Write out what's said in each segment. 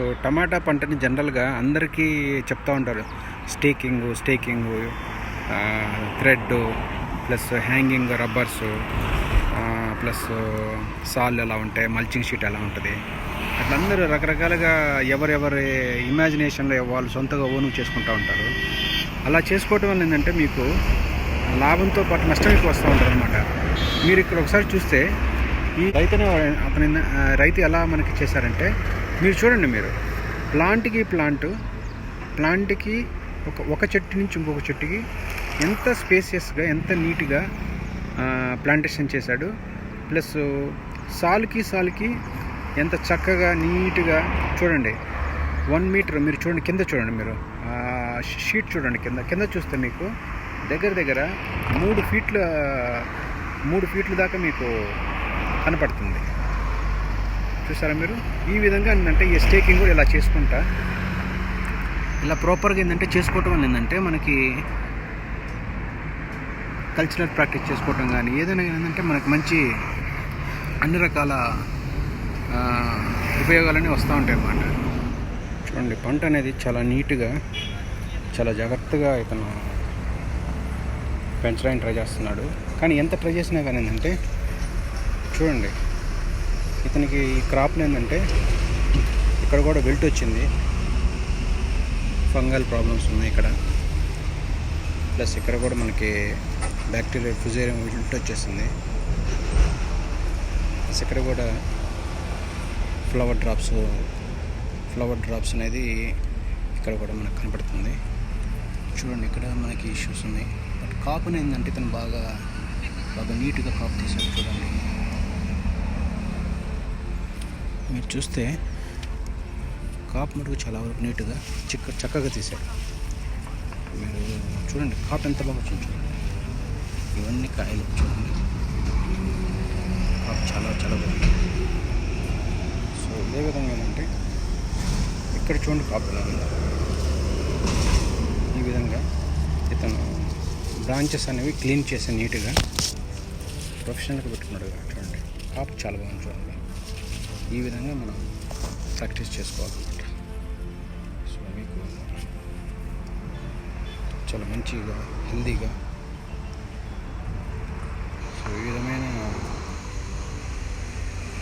So టమాటా పంటని జనరల్గా అందరికీ చెప్తా ఉంటారు. Staking staking thread plus hanging rubbers plus సాల్ ఎలా ఉంటాయి మల్చింగ్ షీట్ ఎలా ఉంటుంది. అట్లా అందరూ రకరకాలుగా ఎవరెవరి ఇమాజినేషన్లో వాళ్ళు సొంతగా ఓను చేసుకుంటూ ఉంటారు. అలా చేసుకోవటం వల్ల ఏంటంటే మీకు లాభంతో పాటు నష్టం ఎక్కువ వస్తూ ఉంటుంది అనమాట మీరు ఇక్కడ ఒకసారి చూస్తే ఈ రైతుని అతని రైతు ఎలా మనకి చేశారంటే మీరు చూడండి మీరు. ప్లాంట్కి ప్లాంట్ ప్లాంట్కి ఒక ఒక చెట్టు నుంచి ఇంకొక చెట్టుకి ఎంత స్పేసియస్గా ఎంత నీట్గా ప్లాంటేషన్ చేశాడు. ప్లస్ సాల్కి సాల్కి ఎంత చక్కగా నీట్గా చూడండి. వన్ మీటర్ మీరు చూడండి కింద చూడండి మీరు. షీట్ చూడండి కింద. కింద చూస్తే మీకు దగ్గర దగ్గర మూడు ఫీట్ల మూడు ఫీట్ల దాకా మీకు కనపడుతుంది. చూసారా మీరు? ఈ విధంగా ఏంటంటే ఈ స్టేకింగ్ కూడా ఇలా చేసుకుంటా. ఇలా ప్రాపర్గా ఏంటంటే చేసుకోవటం వల్ల ఏంటంటే మనకి కల్చరల్ ప్రాక్టీస్ చేసుకోవటం కానీ ఏదైనా ఏంటంటే మనకు మంచి అన్ని రకాల ఉపయోగాలన్నీ వస్తూ ఉంటాయి అన్నమాట. చూడండి పంట అనేది చాలా నీట్గా చాలా జాగ్రత్తగా ఇతను పెంచడానికి ట్రై చేస్తున్నాడు. కానీ ఎంత ట్రై చేసినా కానీ ఏంటంటే చూడండి ఇతనికి ఈ క్రాప్లు ఏంటంటే ఇక్కడ కూడా వెల్ట్ వచ్చింది. ఫంగల్ ప్రాబ్లమ్స్ ఉన్నాయి ఇక్కడ. ప్లస్ ఇక్కడ కూడా మనకి బ్యాక్టీరియా ఫుజేరియం వెల్ట్ వచ్చేసింది. ప్లస్ ఇక్కడ కూడా ఫ్లవర్ డ్రాప్స్ ఫ్లవర్ డ్రాప్స్ అనేది ఇక్కడ కూడా మనకు కనపడుతుంది. చూడండి ఇక్కడ మనకి ఇష్యూస్ ఉన్నాయి. బట్ కాపుని ఏంటంటే ఇతను బాగా బాగా నీట్గా కాపు తీసాడు చూడండి. మీరు చూస్తే కాపు మటుకు చాలా వరకు నీట్గా చిక్క చక్కగా తీశారు. మీరు చూడండి కాపు ఎంత బాగా వచ్చింది చూడండి. ఇవన్నీ కాయలు చూడండి. కాపు చాలా చాలా బాగుంది. సో ఇదే విధంగా ఏంటంటే ఇక్కడ చూడండి కాపు ఎలా ఉంది. ఈ విధంగా ఇతను బ్రాంచెస్ అనేవి క్లీన్ చేసి నీట్గా ప్రొఫెషనల్గా పెట్టుకున్నాడు. చూడండి కాపు చాలా బాగుంది చూడండి. ఈ విధంగా మనం ప్రాక్టీస్ చేసుకోవాలన్నమాట. సో మీకు చాలా మంచిగా హెల్దీగా సో ఈ విధమైన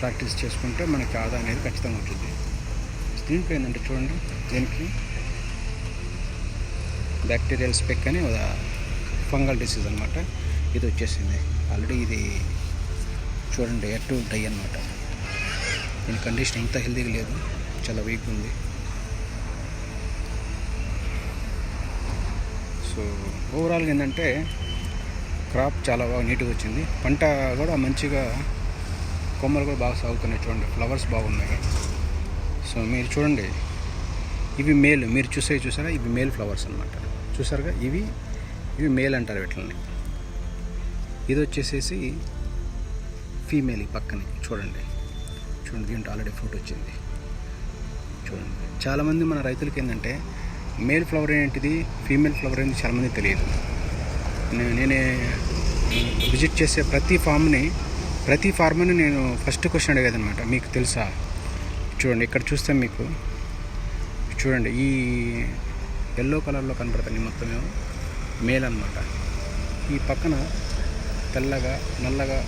ప్రాక్టీస్ చేసుకుంటే మనకి ఆదా అనేది ఖచ్చితంగా ఉంటుంది. దీంట్లో ఏంటంటే చూడండి దీనికి బ్యాక్టీరియల్ స్పెక్ అని ఒక ఫంగల్ డిసీజ్ అనమాట ఇది వచ్చేసింది. ఆల్రెడీ ఇది చూడండి ఎటు డై అనమాట దీని కండిషన్ ఇంత హెల్దీగా లేదు. చాలా వీక్ ఉంది. సో ఓవరాల్గా ఏంటంటే క్రాప్ చాలా బాగా నీట్గా వచ్చింది. పంట కూడా మంచిగా కొమ్మలు కూడా బాగా సాగుతున్నాయి చూడండి. ఫ్లవర్స్ బాగున్నాయి. సో మీరు చూడండి. ఇవి మేల్ మీరు చూసే చూసారా? ఇవి మేల్ ఫ్లవర్స్ అనమాట చూసారుగా? ఇవి ఇవి మేల్ అంటారు వీటిని ఇది వచ్చేసేసి ఫీమేల్ ఈ పక్కనే. చూడండి. చూడండి దీంట్లో ఆల్రెడీ ఫ్రూట్ వచ్చింది. చూడండి. చాలామంది మన రైతులకి ఏంటంటే మేల్ ఫ్లవర్ ఏంటిది ఫీమేల్ ఫ్లవర్ ఏంటి చాలామంది తెలియదు. నేను నేనే విజిట్ చేసే ప్రతి ఫామ్ని ప్రతి ఫార్మర్ని నేను ఫస్ట్ క్వశ్చన్ అడిగేదనమాట మీకు తెలుసా? చూడండి ఇక్కడ చూస్తే మీకు. చూడండి ఈ ఎల్లో కలర్లో కనపడుతుంది మొత్తం మేల్ అనమాట ఈ పక్కన తెల్లగా నల్లగా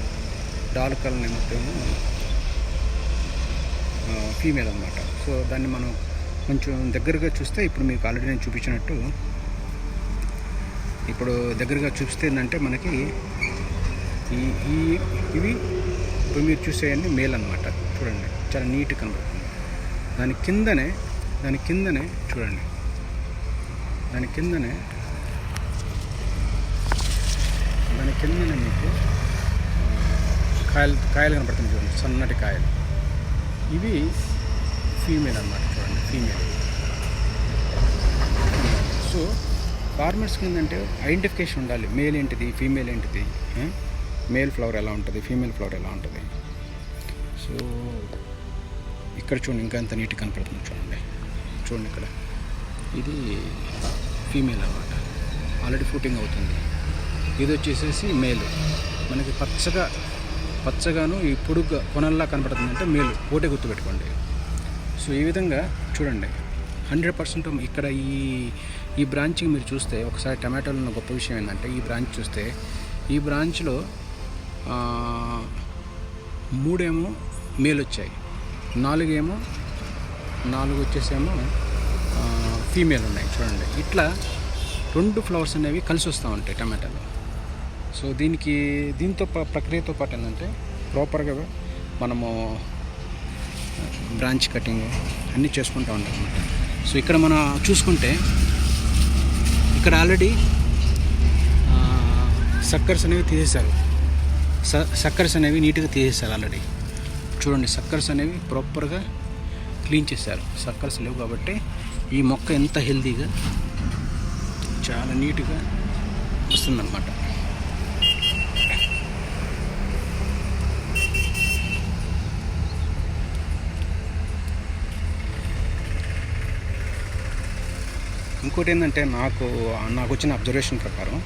డార్క్ కలర్ మొత్తం ఫీమేల్ అనమాట సో దాన్ని మనం కొంచెం దగ్గరగా చూస్తే ఇప్పుడు మీకు ఆల్రెడీ నేను చూపించినట్టు ఇప్పుడు దగ్గరగా చూస్తే ఏంటంటే మనకి ఈ ఈ ఇవి ఇప్పుడు మీరు చూసేవన్నీ మేల్ అనమాట చూడండి చాలా నీట్ కనబడుతుంది. దాని కిందనే దాని కిందనే చూడండి. దాని కిందనే దాని కిందనే మీకు కాయలు కాయలు కనపడుతుంది చూడండి సన్నటి కాయలు. ఇవి ఫీమేల్ అన్నమాట చూడండి ఫీమేల్. సో ఫార్మర్స్కి ఏంటంటే ఐడెంటిఫికేషన్ ఉండాలి. మేల్ ఏంటిది ఫీమేల్ ఏంటిది మేల్ ఫ్లవర్ ఎలా ఉంటుంది ఫీమేల్ ఫ్లవర్ ఎలా ఉంటుంది? సో ఇక్కడ చూడండి ఇంకా ఎంత నీట్గా కనపడుతుంది చూడండి. చూడండి ఇక్కడ. ఇది ఫీమేల్ అన్నమాట. ఆల్రెడీ ఫ్రూటింగ్ అవుతుంది. ఇది వచ్చేసేసి మేల్. మనకి పచ్చగా పచ్చగాను ఈ పొడుగ్గా కొనల్లా కనపడుతుందంటే మేలు. ఓటే గుర్తుపెట్టుకోండి. సో ఈ విధంగా చూడండి. హండ్రెడ్ పర్సెంట్ ఇక్కడ ఈ ఈ బ్రాంచ్కి మీరు చూస్తే ఒకసారి టమాటోలు ఉన్న గొప్ప విషయం ఏంటంటే ఈ బ్రాంచ్ చూస్తే ఈ బ్రాంచ్లో మూడేమో మేలు వచ్చాయి నాలుగేమో నాలుగు వచ్చేసేమో ఫీమేల్ ఉన్నాయి చూడండి. ఇట్లా రెండు ఫ్లవర్స్ అనేవి కలిసి వస్తూ ఉంటాయి టమాటాలు. సో దీనికి దీంతో ప్రక్రియతో పాటు ఏంటంటే ప్రాపర్గా మనము బ్రాంచ్ కటింగ్ అన్నీ చేసుకుంటూ ఉంటాం అన్నమాట. సో ఇక్కడ మనం చూసుకుంటే ఇక్కడ ఆల్రెడీ సక్కర్స్ అనేవి తీసేశారు. స సక్కర్స్ అనేవి నీట్గా తీసేశారు ఆల్రెడీ చూడండి సక్కర్స్ అనేవి ప్రాపర్గా క్లీన్ చేశారు. సక్కర్స్ లేవు కాబట్టి ఈ మొక్క ఎంత హెల్తీగా చాలా నీట్గా వస్తుందన్నమాట. ఇంకోటి ఏంటంటే నాకు నాకు వచ్చిన అబ్జర్వేషన్ ప్రకారం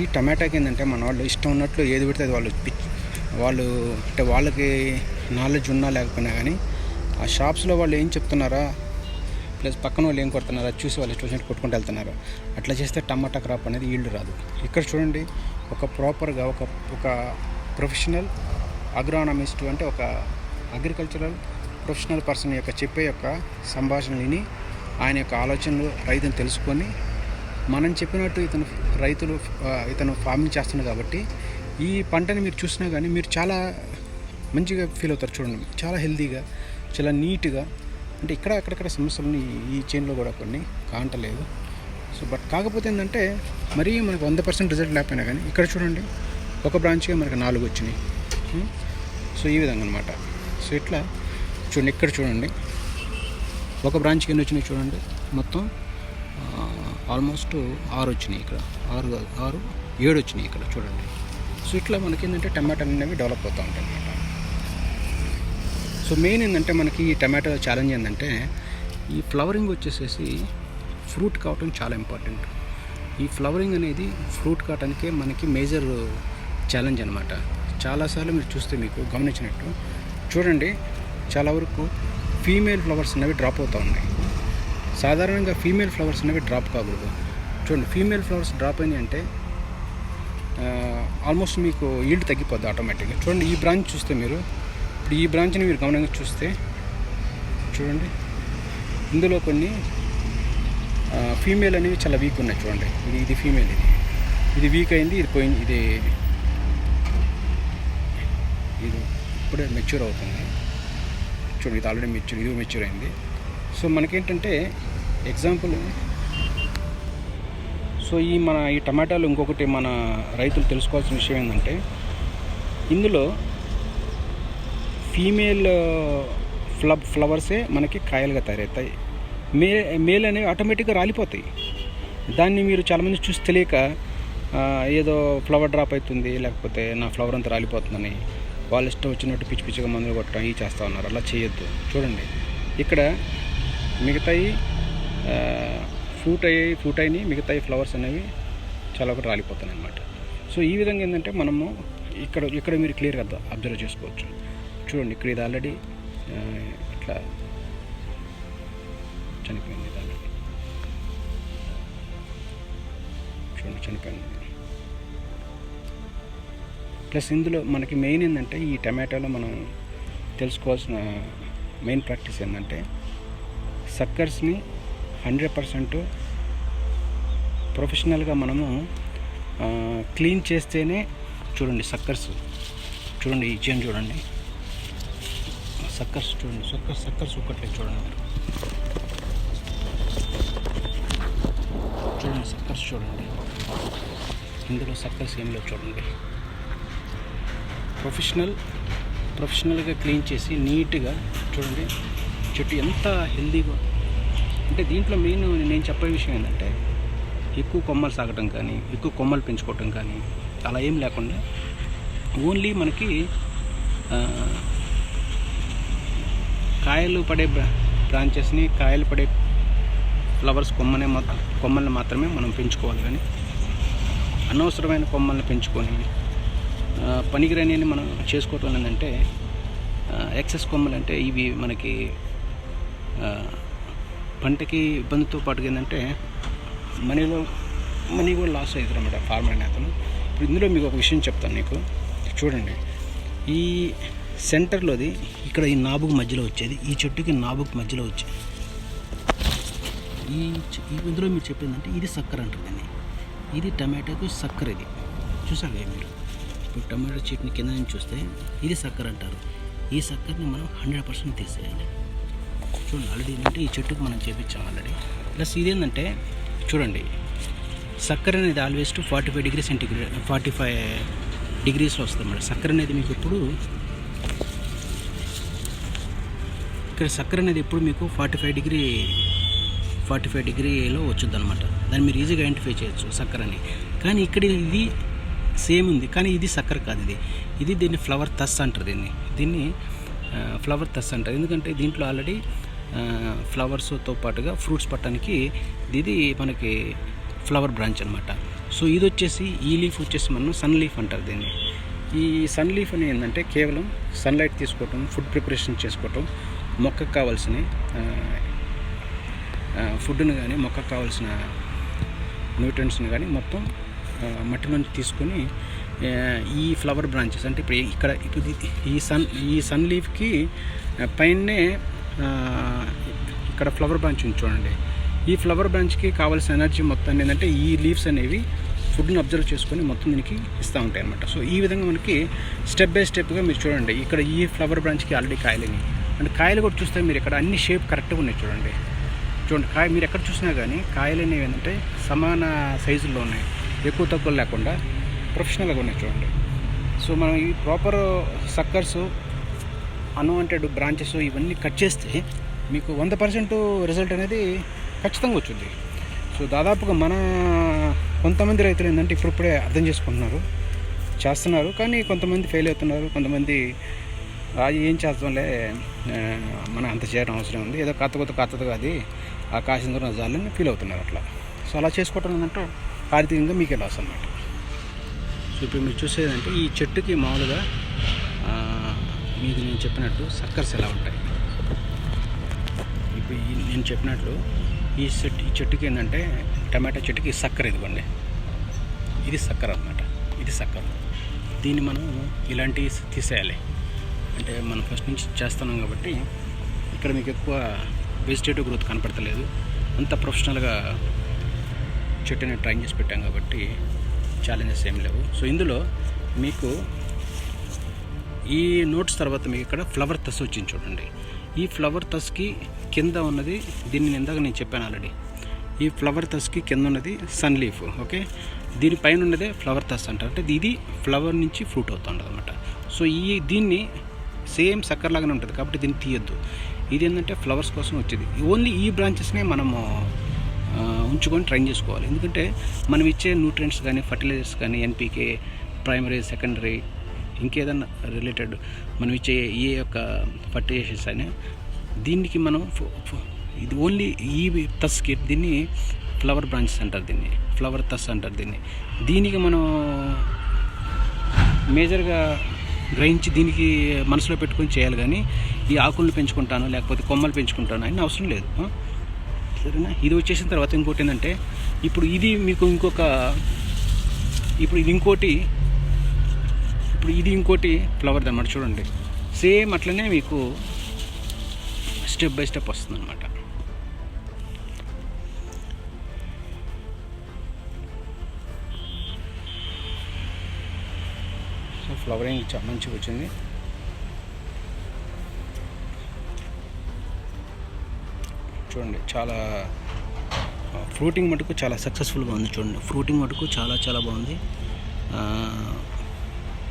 ఈ టమాటాకి ఏంటంటే మన వాళ్ళు ఇష్టం ఉన్నట్లు ఏది పెడితే అది వాళ్ళు వాళ్ళు అంటే వాళ్ళకి నాలెడ్జ్ ఉన్నా లేకపోయినా కానీ ఆ షాప్స్లో వాళ్ళు ఏం చెప్తున్నారా ప్లస్ పక్కన వాళ్ళు ఏం కొడుతున్నారా చూసి వాళ్ళు ఇష్టం కొట్టుకుంటూ వెళ్తున్నారు అట్లా చేస్తే టమాటా క్రాప్ అనేది ఈల్డ్ రాదు. ఇక్కడ చూడండి ఒక ప్రాపర్గా ఒక ఒక ప్రొఫెషనల్ అగ్రానమిస్ట్ అంటే ఒక అగ్రికల్చరల్ ప్రొఫెషనల్ పర్సన్ యొక్క చెప్పే యొక్క సంభాషణ విని ఆయన యొక్క ఆలోచనలు రైతుని తెలుసుకొని మనం చెప్పినట్టు ఇతను రైతులు ఇతను ఫార్మింగ్ చేస్తున్నాడు కాబట్టి ఈ పంటని మీరు చూసినా కానీ మీరు చాలా మంచిగా ఫీల్ అవుతారు చూడండి. చాలా హెల్తీగా చాలా నీట్గా అంటే ఇక్కడ అక్కడక్కడ సమస్యలు ఈ చైన్లో కూడా కొన్ని కాంటలేదు సో బట్ కాకపోతే ఏంటంటే మరీ మనకు వంద పర్సెంట్ రిజల్ట్ లేకపోయినా కానీ ఇక్కడ చూడండి ఒక బ్రాంచ్గా మనకు నాలుగు వచ్చినాయి. Hmm? సో ఈ విధంగా అనమాట సో ఇట్లా చూడండి ఇక్కడ చూడండి. ఒక బ్రాంచ్కి ఎన్ని వచ్చినాయి చూడండి. మొత్తం ఆల్మోస్ట్ ఆరు వచ్చినాయి ఇక్కడ. ఆరు ఆరు ఏడు వచ్చినాయి ఇక్కడ చూడండి. సో ఇట్లా మనకి ఏంటంటే టమాటాలు అనేవి డెవలప్ అవుతూ ఉంటాయి అన్నమాట. సో మెయిన్ ఏంటంటే మనకి ఈ టమాటో ఛాలెంజ్ ఏంటంటే ఈ ఫ్లవరింగ్ వచ్చేసేసి ఫ్రూట్ కావటం చాలా ఇంపార్టెంట్ ఈ ఫ్లవరింగ్ అనేది ఫ్రూట్ కావటానికే మనకి మేజర్ ఛాలెంజ్ అనమాట చాలాసార్లు మీరు చూస్తే మీకు గమనించినట్టు. చూడండి చాలా వరకు ఫీమేల్ ఫ్లవర్స్ అనేవి డ్రాప్ అవుతూ ఉన్నాయి. సాధారణంగా ఫీమేల్ ఫ్లవర్స్ అనేవి డ్రాప్ కాకూడదు. చూడండి ఫీమేల్ ఫ్లవర్స్ డ్రాప్ అయినాయి అంటే ఆల్మోస్ట్ మీకు ఈల్డ్ తగ్గిపోద్ది ఆటోమేటిక్గా. చూడండి ఈ బ్రాంచ్ చూస్తే మీరు ఇప్పుడు ఈ బ్రాంచ్ని మీరు గమనంగా చూస్తే చూడండి ఇందులో కొన్ని ఫీమేల్ అనేవి చాలా వీక్ ఉన్నాయి చూడండి. ఇది ఇది ఫీమేల్ ఇది. ఇది వీక్ అయింది ఇది పోయింది ఇది ఇది ఇప్పుడే మెచ్యూర్ అవుతుంది. మెచ్యూర్ ఇది ఆల్రెడీ మెచ్యూర్ ఇది మెచ్యూర్ అయింది. సో మనకేంటంటే ఎగ్జాంపుల్ సో ఈ మన ఈ టమాటాలు ఇంకొకటి మన రైతులు తెలుసుకోవాల్సిన విషయం ఏంటంటే ఇందులో ఫీమేల్ ఫ్లబ్ ఫ్లవర్సే మనకి కాయలుగా తయారవుతాయి. మే మేల్ అనేవి ఆటోమేటిక్గా రాలిపోతాయి. దాన్ని మీరు చాలామంది చూసి తెలియక ఏదో ఫ్లవర్ డ్రాప్ అవుతుంది లేకపోతే నా ఫ్లవర్ అంతా రాలిపోతుందని. వాళ్ళ ఇష్టం వచ్చినట్టు పిచ్చి పిచ్చిగా మందులు కొట్టడం ఇవి చేస్తూ ఉన్నారు. అలా చేయొద్దు. చూడండి. ఇక్కడ మిగతాయి ఫ్రూట్ అయ్యి ఫ్రూట్ అయినాయి మిగతాయి ఫ్లవర్స్ అనేవి చాలా ఒకటి రాలిపోతాయి అనమాట సో ఈ విధంగా ఏంటంటే మనము ఇక్కడ ఇక్కడ మీరు క్లియర్గా అబ్జర్వ్ చేసుకోవచ్చు. చూడండి ఇక్కడ ఇది ఆల్రెడీ ఇట్లా చనిపోయింది ఇది ఆల్రెడీ చూడండి చనిపోయింది. ప్లస్ ఇందులో మనకి మెయిన్ ఏంటంటే ఈ టమాటాలో మనం తెలుసుకోవాల్సిన మెయిన్ ప్రాక్టీస్ ఏంటంటే సక్కర్స్ని హండ్రెడ్ పర్సెంట్ ప్రొఫెషనల్గా మనము క్లీన్ చేస్తేనే చూడండి సక్కర్స్ చూడండి ఈ చూడండి. సక్కర్స్ చూడండి సక్కర్స్ సక్కర్స్ ఒక్కట్లేదు చూడండి. మీరు చూడండి సక్కర్స్ చూడండి. ఇందులో సక్కర్స్ ఏం లేవు చూడండి. ప్రొఫెషనల్ ప్రొఫెషనల్గా క్లీన్ చేసి నీట్గా చూడండి. చెట్టు ఎంత హెల్దీగా అంటే దీంట్లో మెయిన్ నేను చెప్పే విషయం ఏంటంటే ఎక్కువ కొమ్మలు సాగటం కానీ ఎక్కువ కొమ్మలు పెంచుకోవటం కానీ అలా ఏం లేకుండా ఓన్లీ మనకి కాయలు పడే బ్రాంచెస్ని కాయలు పడే ఫ్లవర్స్ కొమ్మనే మాత్రం కొమ్మల్ని మాత్రమే మనం పెంచుకోవాలి కానీ అనవసరమైన కొమ్మల్ని పెంచుకొని పనికిరాని మనం చేసుకోవటం ఏంటంటే ఎక్సెస్ కొమ్మలు అంటే ఇవి మనకి పంటకి ఇబ్బందితో పాటుగా ఏంటంటే మనీలో మనీ కూడా లాస్ అవుతుంది అనమాట ఫార్మర్ అనే అతను. ఇప్పుడు ఇందులో మీకు ఒక విషయం చెప్తాను నీకు చూడండి. ఈ సెంటర్లోది ఇక్కడ ఈ నాబుకు మధ్యలో వచ్చేది ఈ చెట్టుకి నాబుకు మధ్యలో వచ్చేది. ఈ ఇందులో మీరు చెప్పిందంటే ఇది సక్కర అంటారు దీన్ని. ఇది టమాటాకు సక్కర ఇది. చూసారు మీరు? టమాటో చెట్ని కింద నుంచి చూస్తే ఇది సక్కర అంటారు. ఈ సక్కరని మనం హండ్రెడ్ పర్సెంట్ తీసేయాలి. చూడండి ఆల్రెడీ ఏంటంటే ఈ చెట్టుకు మనం చేపించాం ఆల్రెడీ. ప్లస్ ఇదేంటంటే చూడండి సక్కర అనేది always to forty five degree centigrade forty five డిగ్రీస్లో వస్తుంది అన్నమాట సక్కర అనేది మీకు ఎప్పుడు ఇక్కడ సక్కర అనేది ఎప్పుడు మీకు forty five degree forty five డిగ్రీలో వచ్చుద్ది దాన్ని మీరు ఈజీగా ఐడెంటిఫై చేయొచ్చు సక్కరని. కానీ ఇక్కడ ఇది సేమ్ ఉంది కానీ ఇది చక్కెర కాదు ఇది. ఇది దీన్ని ఫ్లవర్ తస్ అంటారు దీన్ని. దీన్ని ఫ్లవర్ తస్ అంటారు. ఎందుకంటే దీంట్లో ఆల్రెడీ ఫ్లవర్స్తో పాటుగా ఫ్రూట్స్ పట్టడానికి ఇది మనకి ఫ్లవర్ బ్రాంచ్ అనమాట సో ఇది వచ్చేసి ఈ లీఫ్ వచ్చేసి మనం సన్ లీఫ్ అంటారు దీన్ని. ఈ సన్ లీఫ్ అని ఏంటంటే కేవలం సన్లైట్ తీసుకోవటం ఫుడ్ ప్రిపరేషన్ చేసుకోవటం మొక్కకు కావాల్సిన ఫుడ్ని కానీ మొక్కకు కావాల్సిన న్యూట్రియంట్స్ని కానీ మొత్తం మట్టి నుంచి తీసుకొని ఈ ఫ్లవర్ బ్రాంచెస్ అంటే ఇప్పుడు ఇక్కడ ఇప్పుడు ఈ సన్ ఈ సన్ లీఫ్కి పైనే ఇక్కడ ఫ్లవర్ బ్రాంచ్ ఉంది చూడండి. ఈ ఫ్లవర్ బ్రాంచ్కి కావాల్సిన ఎనర్జీ మొత్తాన్ని ఏంటంటే ఈ లీవ్స్ అనేవి ఫుడ్ని అబ్జర్వ్ చేసుకొని మొత్తం దీనికి ఇస్తూ ఉంటాయి అనమాట సో ఈ విధంగా మనకి స్టెప్ బై స్టెప్గా మీరు చూడండి ఇక్కడ ఈ ఫ్లవర్ బ్రాంచ్కి ఆల్రెడీ కాయలని అంటే కాయలు కూడా చూస్తే మీరు ఇక్కడ అన్ని షేప్ కరెక్ట్గా ఉన్నాయి చూడండి. చూడండి కాయ మీరు ఎక్కడ చూసినా కానీ కాయలు అనేవి ఏంటంటే సమాన సైజుల్లో ఉన్నాయి. ఎక్కువ తక్కువ లేకుండా ప్రొఫెషనల్గా ఉన్నాయి చూడండి. సో మనం ఈ ప్రాపర్ సక్కర్స్ అన్వాంటెడ్ బ్రాంచెస్ ఇవన్నీ కట్ చేస్తే మీకు వంద పర్సెంట్ రిజల్ట్ అనేది ఖచ్చితంగా వచ్చింది. సో దాదాపుగా మన కొంతమంది రైతులు ఏంటంటే ఇప్పుడిప్పుడే అర్థం చేసుకుంటున్నారు చేస్తున్నారు. కానీ కొంతమంది ఫెయిల్ అవుతున్నారు కొంతమంది అది ఏం చేస్తాంలే మనం అంత చేయడం అవసరం ఉంది. ఏదో కత్త కొత్త కత్తది అది ఆ కాసిన దూరం జాలని ఫీల్ అవుతున్నారు అట్లా. సో అలా చేసుకోవటం ఏంటంటే ఆర్థికంగా మీకే లాస్ అన్నమాట. సో ఇప్పుడు మీరు చూసేదంటే ఈ చెట్టుకి మామూలుగా మీకు నేను చెప్పినట్టు సక్కర్స్ ఎలా ఉంటాయి? ఇప్పుడు ఈ- నేను చెప్పినట్లు ఈ చెట్టు ఈ చెట్టుకి ఏంటంటే టమాటా చెట్టుకి సక్కర ఇదిగోండి. ఇది సక్కర అన్నమాట. ఇది సక్కర. దీన్ని మనం ఇలాంటివి తీసేయాలి. అంటే మనం ఫస్ట్ నుంచి చేస్తున్నాం కాబట్టి ఇక్కడ మీకు ఎక్కువ వెజిటేటివ్ గ్రోత్ కనపడతలేదు. అంత ప్రొఫెషనల్గా చెట్టుని ట్రైన్ చేసి పెట్టాం కాబట్టి ఛాలెంజెస్ ఏం లేవు. సో ఇందులో మీకు ఈ నోట్స్ తర్వాత మీకు ఇక్కడ ఫ్లవర్ తస్ వచ్చింది చూడండి. ఈ ఫ్లవర్ తస్కి కింద ఉన్నది దీన్ని ఇందాక నేను చెప్పాను ఆల్రెడీ ఈ ఫ్లవర్ తస్కి కింద ఉన్నది సన్ లీఫ్ ఓకే దీనిపైన ఉన్నదే ఫ్లవర్ తస్ అంటారు. అంటే ఇది ఫ్లవర్ నుంచి ఫ్రూట్ అవుతుంది అనమాట సో ఈ దీన్ని సేమ్ సక్కర్ లాగానే ఉంటుంది కాబట్టి దీన్ని తీయొద్దు. ఇది ఏంటంటే ఫ్లవర్స్ కోసం వచ్చేది. ఓన్లీ ఈ బ్రాంచెస్నే మనము ఉంచుకొని ట్రైన్ చేసుకోవాలి. ఎందుకంటే మనం ఇచ్చే న్యూట్రియంట్స్ కానీ ఫర్టిలైజర్స్ కానీ ఎన్పికే ప్రైమరీ సెకండరీ ఇంకేదన్నా రిలేటెడ్ మనం ఇచ్చే ఏ యొక్క ఫర్టిలైజర్స్ అయినా దీనికి మనం ఇది ఓన్లీ ఈ తస్కి దీన్ని ఫ్లవర్ బ్రాంచెస్ అంటారు దీన్ని. ఫ్లవర్ తస్ అంటారు దీన్ని. దీనికి మనం మేజర్గా గ్రహించి దీనికి మనసులో పెట్టుకొని చేయాలి కానీ ఈ ఆకులను పెంచుకుంటాను లేకపోతే కొమ్మలు పెంచుకుంటాను అని అవసరం లేదు. సరేనా ఇది వచ్చేసిన తర్వాత ఇంకోటి ఏంటంటే ఇప్పుడు ఇది మీకు ఇంకొక ఇప్పుడు ఇది ఇంకోటి ఇప్పుడు ఇది ఇంకోటి ఫ్లవర్ అనమాట చూడండి. సేమ్ అట్లనే మీకు స్టెప్ బై స్టెప్ వస్తుంది అనమాట సో ఫ్లవరింగ్ చాలా మంచిగా వచ్చింది. చూడండి చాలా ఫ్రూటింగ్ మటుకు చాలా సక్సెస్ఫుల్గా ఉంది చూడండి. ఫ్రూటింగ్ మటుకు చాలా చాలా బాగుంది.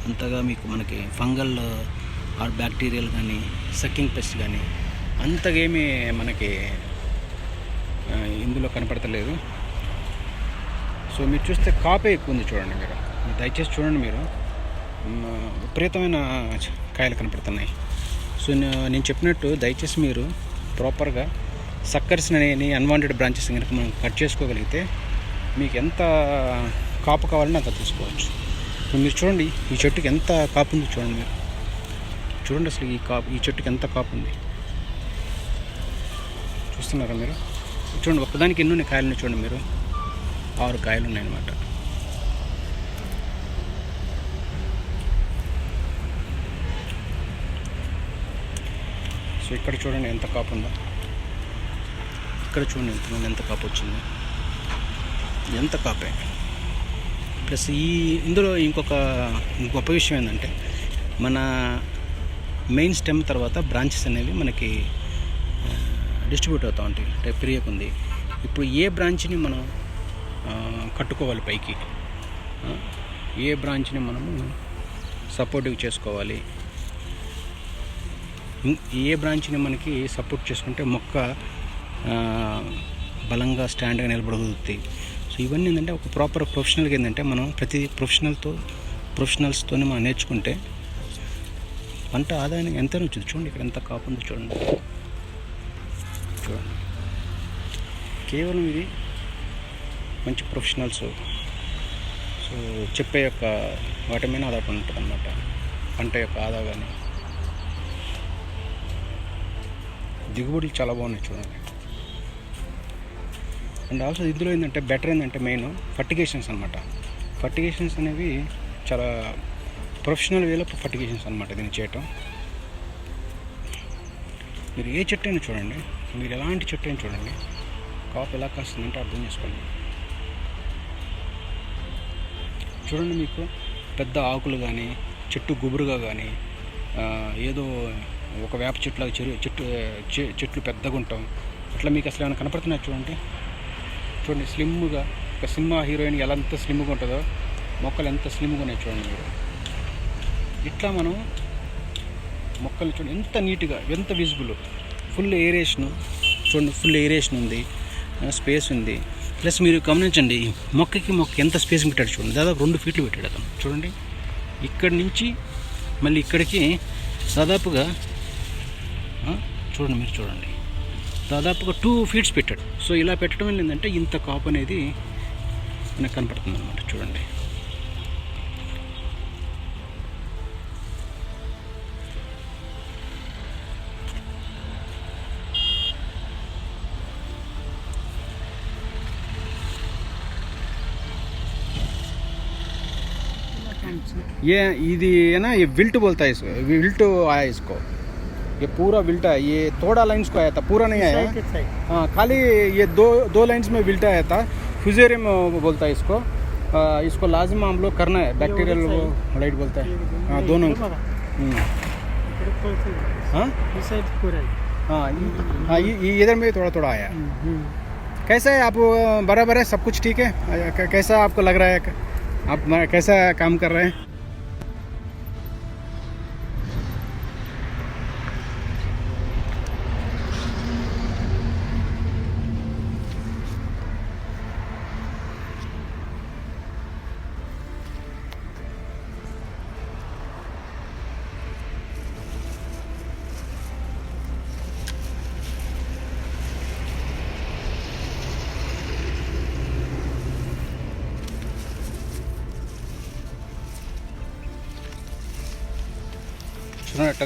అంతగా మీకు మనకి ఫంగల్ ఆర్ బ్యాక్టీరియల్ కానీ సక్కింగ్ పెస్ట్ కానీ అంతగా ఏమీ మనకి ఇందులో కనపడతలేదు. సో మీరు చూస్తే కాపే ఎక్కువ ఉంది చూడండి మీరు. దయచేసి చూడండి మీరు. విపరీతమైన కాయలు కనపడుతున్నాయి. సో నేను చెప్పినట్టు దయచేసి మీరు ప్రాపర్గా సక్కర్స్ అనే అన్వాంటెడ్ బ్రాంచెస్ కనుక మనం కట్ చేసుకోగలిగితే మీకు ఎంత కాపు కావాలని అంత తీసుకోవచ్చు. ఇప్పుడు మీరు చూడండి ఈ చెట్టుకి ఎంత కాపు ఉంది చూడండి మీరు. చూడండి అసలు ఈ కాపు ఈ చెట్టుకి ఎంత కాపు ఉంది. చూస్తున్నారా మీరు? చూడండి ఒకదానికి ఎన్ని ఉన్నాయి కాయలు చూడండి మీరు? ఆరు కాయలు ఉన్నాయన్నమాట. సో ఇక్కడ చూడండి ఎంత కాపు ఉందో. ఇక్కడ చూడండి ఎంత ఎంత కాపు వచ్చింది. ఎంత కాపే. ప్లస్ ఈ ఇందులో ఇంకొక గొప్ప విషయం ఏంటంటే మన మెయిన్ స్టెమ్ తర్వాత బ్రాంచెస్ అనేవి మనకి డిస్ట్రిబ్యూట్ అవుతూ ఉంటాయి. అంటే పెరియకు ఉంది ఇప్పుడు ఏ బ్రాంచ్ని మనం కట్టుకోవాలి పైకి? ఏ బ్రాంచ్ని మనము సపోర్టివ్ చేసుకోవాలి? ఏ బ్రాంచ్ని మనకి సపోర్ట్ చేసుకుంటే మొక్క బలంగా స్టాండ్గా నిలబడగలుగుతాయి సో ఇవన్నీ ఏంటంటే ఒక ప్రాపర్ ప్రొఫెషనల్గా ఏంటంటే మనం ప్రతి ప్రొఫెషనల్తో ప్రొఫెషనల్స్తోనే మనం నేర్చుకుంటే పంట ఆదాయం ఎంత వచ్చింది. చూడండి ఇక్కడ ఎంత కాపు ఉంది చూడండి. చూడండి. కేవలం ఇది మంచి ప్రొఫెషనల్స్. సో చెప్పే యొక్క వాటి మీద ఆధారపడి ఉంటుంది అనమాట పంట యొక్క ఆదా కానీ దిగుబడులు చాలా బాగున్నాయి చూడండి. అండ్ ఆల్సో ఇందులో ఏంటంటే బెటర్ ఏంటంటే మెయిన్ ఫర్టిగేషన్స్ అనమాట ఫర్టిగేషన్స్ అనేవి చాలా ప్రొఫెషనల్ వేలో ఫర్టిగేషన్స్ అనమాట దీన్ని చేయటం. మీరు ఏ చెట్టు అయినా చూడండి. మీరు ఎలాంటి చెట్టు అయినా చూడండి. కాపు ఎలా కాస్తుందంటే అర్థం చేసుకోండి. చూడండి మీకు పెద్ద ఆకులు కానీ చెట్టు గుబురుగా కానీ ఏదో ఒక వేప చెట్టులాగా చెరు చెట్టు చె- చెట్లు పెద్దగా ఉంటాం అట్లా మీకు అసలు ఏమైనా కనపడుతున్నాయి చూడండి? చూడండి స్లిమ్గా ఒక సినిమా హీరోయిన్ ఎలా ఎంత స్లిమ్గా ఉంటుందో మొక్కలు ఎంత స్లిమ్గా ఉన్నాయి చూడండి మీరు. ఇట్లా మనం మొక్కలు చూడండి ఎంత నీట్గా ఎంత విజిబుల్. ఫుల్ ఏరేషన్ చూడండి ఫుల్ ఏరేషన్ ఉంది స్పేస్ ఉంది. ప్లస్ మీరు గమనించండి మొక్కకి మొక్క ఎంత స్పేస్ పెట్టాడు చూడండి దాదాపు రెండు ఫీట్లు పెట్టాడు అతను చూడండి. ఇక్కడి నుంచి మళ్ళీ ఇక్కడికి దాదాపుగా చూడండి మీరు చూడండి. దాదాపుగా టూ ఫీట్స్ పెట్టాడు సో ఇలా పెట్టడం వల్ల ఏంటంటే ఇంత కాపు అనేది మనకు కనపడుతుంది అనమాట చూడండి ये ఇది है ना ये विल्ट बोलता है इसको विल्ट आया इसको ये पूरा विल्टा है ये थोड़ा लाइन्स को आया था पूरा नहीं आया हाँ। खाली ये दो दो लाइन्स में विल्टा आया था। फ्यूजेरियम बोलता है इसको। आ, इसको लाजिम हम लोग करना है बैक्टीरियल लाइट बोलता है। हाँ दोनों। हम्म, हाँ? हाँ. हाँ ये ये इधर में थोड़ा थोड़ा आया। कैसा है आप बराबर है सब कुछ ठीक है? कैसा आपको लग रहा है? आप कैसा काम कर रहे हैं?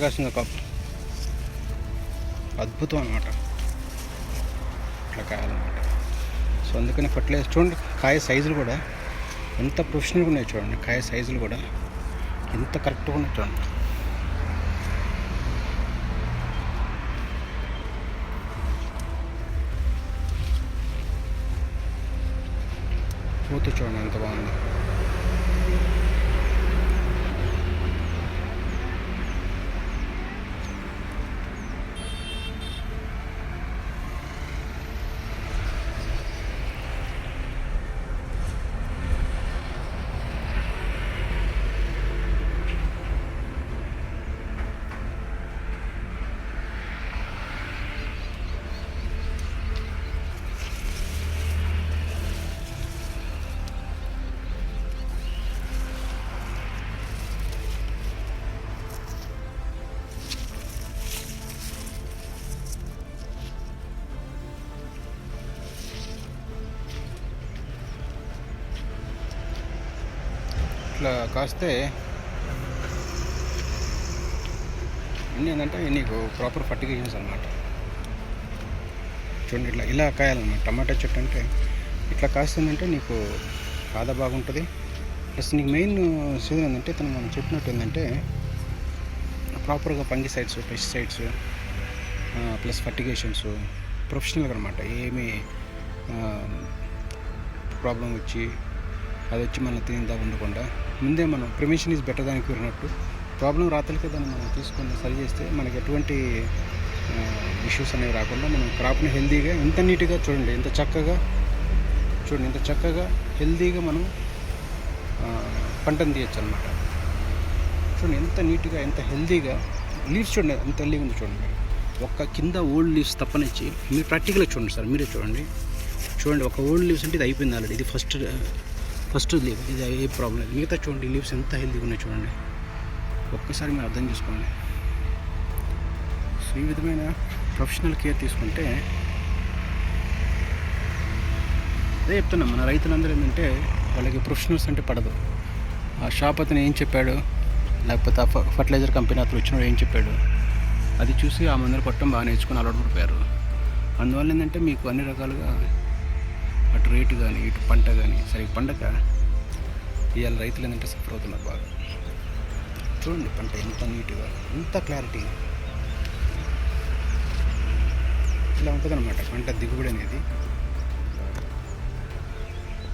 చూడండి ఎట్ట అద్భుతం అనమాట ఇట్లా కాయాలన్నమాట. సో అందుకని ఫర్టిలైజర్ చూడండి కాయ సైజులు కూడా ఎంత ప్రొఫెషనల్గా ఉన్నాయి చూడండి కాయ సైజులు కూడా ఎంత కరెక్ట్గా ఉన్నాయి చూడండి. పూత చూడండి ఎంత బాగుంది. ఇట్లా కాస్తే ఇన్ని ఏంటంటే నీకు ప్రాపర్ ఫర్టిగేషన్స్ అనమాట చూడండి ఇట్లా ఇలా కాయాలన్నమాట. టమాటా చెట్టు అంటే ఇట్లా కాస్తుందంటే నీకు కాదా బాగుంటుంది. ప్లస్ నీకు మెయిన్ సీజన్ ఏంటంటే తను మనం చెప్పినట్టు ఏంటంటే ప్రాపర్గా ఫంగిసైడ్స్ పెస్టిసైడ్స్ ప్లస్ ఫర్టిగేషన్స్ ప్రొఫెషనల్గా అనమాట ఏమి ప్రాబ్లం వచ్చి అది వచ్చి మనం తినేదా ఉండకుండా ముందే మనం ప్రివెన్షన్ ఈజ్ బెటర్ దానికి కూరినట్టు. ప్రాబ్లం రాత్రికే దాన్ని మనం తీసుకొని సరి చేస్తే మనకి ఎటువంటి ఇష్యూస్ అనేవి రాకుండా మనం క్రాప్ని హెల్దీగా ఎంత నీట్గా చూడండి ఎంత చక్కగా చూడండి ఎంత చక్కగా హెల్తీగా మనం పంటను తీయచ్చు అనమాట చూడండి ఎంత నీట్గా ఎంత హెల్దీగా లీవ్స్ చూడండి ఎంత హెల్దీగా ఉంది చూడండి ఒక్క కింద ఓల్డ్ లీవ్స్ తప్పనిచ్చి మీరు ప్రాక్టికల్గా చూడండి సార్ మీరే చూడండి. చూడండి ఒక ఓల్డ్ లీవ్స్ అంటే ఇది అయిపోయింది ఆల్రెడీ ఇది ఫస్ట్ ఫస్ట్ లీవ్ ఇది ఏ ప్రాబ్లం లేదు. మిగతా చూడండి లీవ్స్ ఎంత హెల్తీగా ఉన్నాయి చూడండి. ఒక్కసారి మీరు అర్థం చేసుకోండి సో ఈ విధమైన ప్రొఫెషనల్ కేర్ తీసుకుంటే అదే చెప్తున్నాం మన రైతులందరూ ఏంటంటే వాళ్ళకి ప్రొఫెషనల్స్ అంటే పడదు. ఆ షాప్ అతను ఏం చెప్పాడు లేకపోతే ఆ ఫర్టిలైజర్ కంపెనీ అతను వచ్చినప్పుడు ఏం చెప్పాడు అది చూసి ఆ మందులు కొట్టడం బాగా నేర్చుకుని అలవాటు పడిపోయారు. అందువల్ల ఏంటంటే మీకు అన్ని రకాలుగా అటు రేటు కానీ ఇటు పంట కానీ సరే పండగ ఇవాళ రైతులు ఏంటంటే సఫర్ అవుతున్నారు బాగా. చూడండి పంట ఎంత నీట్గా ఎంత క్లారిటీ. ఇలా ఉంటుంది అనమాట పంట దిగుబడి అనేది.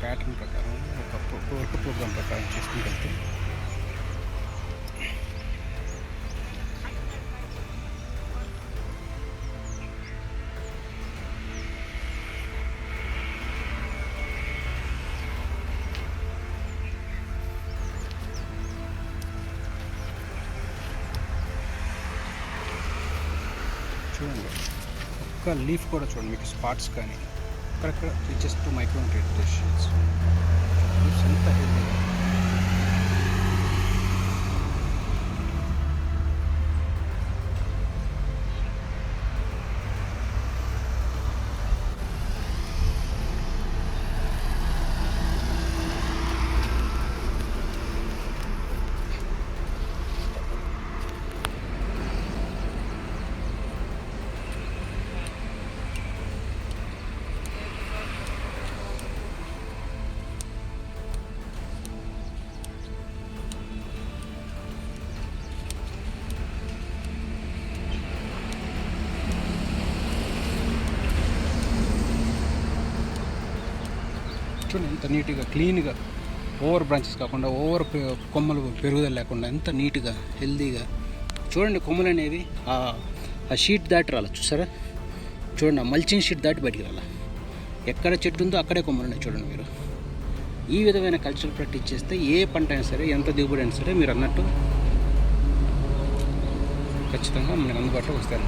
ప్యాటర్న్ ప్రకారం ఒక వర్క్ ప్రోగ్రామ్ ప్రకారం చేసుకుంటూ వెళ్తే చూడండి. ఒక్క లీఫ్ కూడా చూడండి మీకు స్పాట్స్ కానీ. అక్కడక్కడ జస్ట్ మైక్రో న్యూట్రిషన్స్ లీవ్స్ ఎంత హెల్తీ చూడండి ఎంత నీట్గా క్లీన్గా ఓవర్ బ్రాంచెస్ కాకుండా ఓవర్ పె- కొమ్మలు పెరుగుదల లేకుండా ఎంత నీట్గా హెల్తీగా చూడండి కొమ్మలు అనేవి ఆ షీట్ దాటి రాలి చూసారా? చూడండి ఆ మల్చింగ్ షీట్ దాటి బయటికి రాల. ఎక్కడ చెట్టు ఉందో అక్కడే కొమ్మలు ఉన్నాయి చూడండి మీరు. ఈ విధమైన కల్చర్ ప్రాక్టీస్ చేస్తే ఏ పంట అయినా సరే ఎంత దిగుబడి అయినా సరే మీరు అన్నట్టు ఖచ్చితంగా మనకు అందుబాటులో వస్తాయి